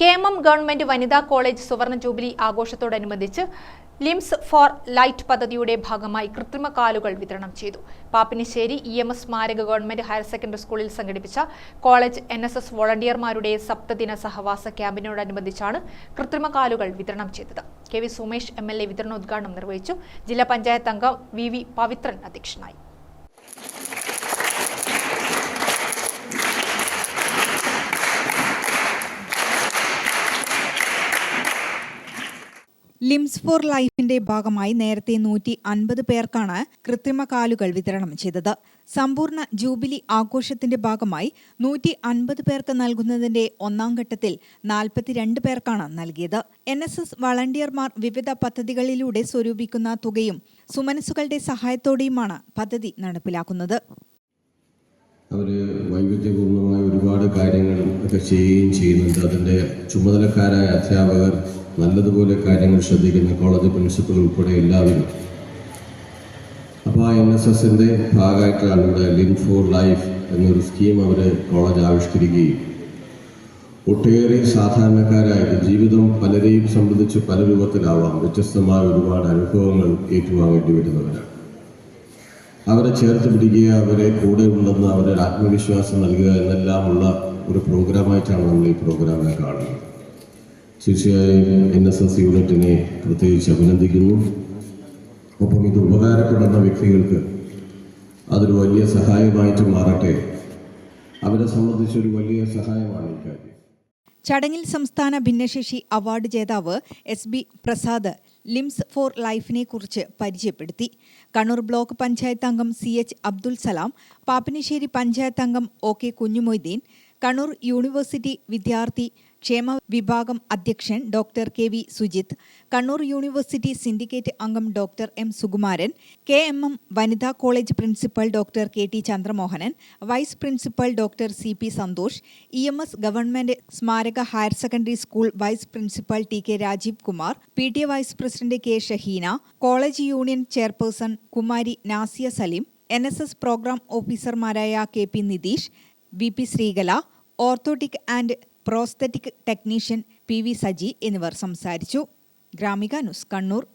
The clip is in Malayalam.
കെ എം എം ഗവൺമെന്റ് വനിതാ കോളേജ് സുവർണ ജൂബിലി ആഘോഷത്തോടനുബന്ധിച്ച് ലിംസ് ഫോർ ലൈറ്റ് പദ്ധതിയുടെ ഭാഗമായി കൃത്രിമ കാലുകൾ വിതരണം ചെയ്തു. പാപ്പിനിശ്ശേരി ഇ എം എസ് സ്മാരക ഗവൺമെന്റ് ഹയർ സെക്കൻഡറി സ്കൂളിൽ സംഘടിപ്പിച്ച കോളേജ് എൻ എസ് എസ് വോളണ്ടിയർമാരുടെ സപ്തദിന സഹവാസ ക്യാമ്പിനോടനുബന്ധിച്ചാണ് കൃത്രിമ കാലുകൾ വിതരണം ചെയ്തത്. K V Sumesh M L A വിതരണോദ്ഘാടനം നിർവഹിച്ചു. ജില്ലാ പഞ്ചായത്ത് അംഗം വി വി പവിത്രൻ അധ്യക്ഷനായി. ലിംസ് ഫോർ ലൈഫിന്റെ ഭാഗമായി നേരത്തെ നൂറ്റി അൻപത് പേർക്കാണ് കൃത്രിമ കാലുകൾ വിതരണം ചെയ്തത്. സമ്പൂർണ ജൂബിലി ആഘോഷത്തിന്റെ ഭാഗമായി നൂറ്റി അൻപത് പേർക്ക് നൽകുന്നതിന്റെ ഒന്നാം ഘട്ടത്തിൽ നാൽപ്പത്തിരണ്ട് പേർക്കാണ് നൽകിയത്. എൻ എസ് എസ് വളണ്ടിയർമാർ വിവിധ പദ്ധതികളിലൂടെ സ്വരൂപിക്കുന്ന തുകയും സുമനസുകളുടെ സഹായത്തോടെയുമാണ് പദ്ധതി നടപ്പിലാക്കുന്നത്. അവർ വൈവിധ്യപൂർണമായ ഒരുപാട് കാര്യങ്ങൾ ഒക്കെ ചെയ്യുകയും ചെയ്യുന്നുണ്ട്. അതിന്റെ ചുമതലക്കാരായ അധ്യാപകർ നല്ലതുപോലെ കാര്യങ്ങൾ ശ്രദ്ധിക്കുന്ന കോളേജ് പ്രിൻസിപ്പൽ ഉൾപ്പെടെ എല്ലാവരും. അപ്പോൾ ആ എൻ എസ് എസിന്റെ ഭാഗമായിട്ടാണ് ഇവിടെ ലിൻ ഫോർ ലൈഫ് എന്നൊരു സ്കീം അവർ കോളേജ് ആവിഷ്കരിക്കുകയും ഒട്ടേറെ സാധാരണക്കാരായത് ജീവിതം പലരെയും സംബന്ധിച്ച് പല രൂപത്തിലാവാം. വ്യത്യസ്തമായ ഒരുപാട് അനുഭവങ്ങൾ ഏറ്റുവാങ്ങേണ്ടി വരുന്നവരാണ്. അവരെ ചേർത്ത് പിടിക്കുക അവരെ കൂടെ ഉണ്ടെന്ന് അവരുടെ ആത്മവിശ്വാസം നൽകുക എന്നെല്ലാമുള്ള ഒരു പ്രോഗ്രാമായിട്ടാണ് നമ്മൾ ഈ പ്രോഗ്രാമിനെ കാണുന്നത്. തീർച്ചയായും എൻ എസ് എസ് യൂണിറ്റിനെ പ്രത്യേകിച്ച് അഭിനന്ദിക്കുന്നു. ഒപ്പം ഇത് ഉപകാരപ്പെടുന്ന വ്യക്തികൾക്ക് അതൊരു വലിയ സഹായമായിട്ട് മാറട്ടെ. അവരെ സംബന്ധിച്ചൊരു വലിയ സഹായമാണ് ഈ കാര്യം. ചടങ്ങിൽ സംസ്ഥാന ഭിന്നശേഷി അവാർഡ് ജേതാവ് S B Prasad limbs for ലൈഫിനെ കുറിച്ച് പരിചയപ്പെടുത്തി. കണ്ണൂർ ബ്ലോക്ക് പഞ്ചായത്ത് അംഗം സി എച്ച് അബ്ദുൽ സലാം പാപ്പിനിശ്ശേരി പഞ്ചായത്ത് അംഗം O K Kunhimoideen Kannur university വിദ്യാർത്ഥി ക്ഷേമ വിഭാഗം അധ്യക്ഷൻ doctor K V Sujith Kannur university syndicate അംഗം doctor M Sukumaran K M M വനിതാ college principal doctor K T Chandramohanan vice principal doctor C P Santhosh E M S government സ്മാരക higher secondary school vice principal T K Rajeev Kumar P T A vice president K Shaheena college union chairperson Kumari Nasiya Saleem N S S programme ഓഫീസർമാരായ K P Nitheesh V P Sreekala orthotic and prosthetic technician P V Saji എന്നിവർ സംസാരിച്ചു. ഗ്രാമിക ന്യൂസ് കണ്ണൂർ.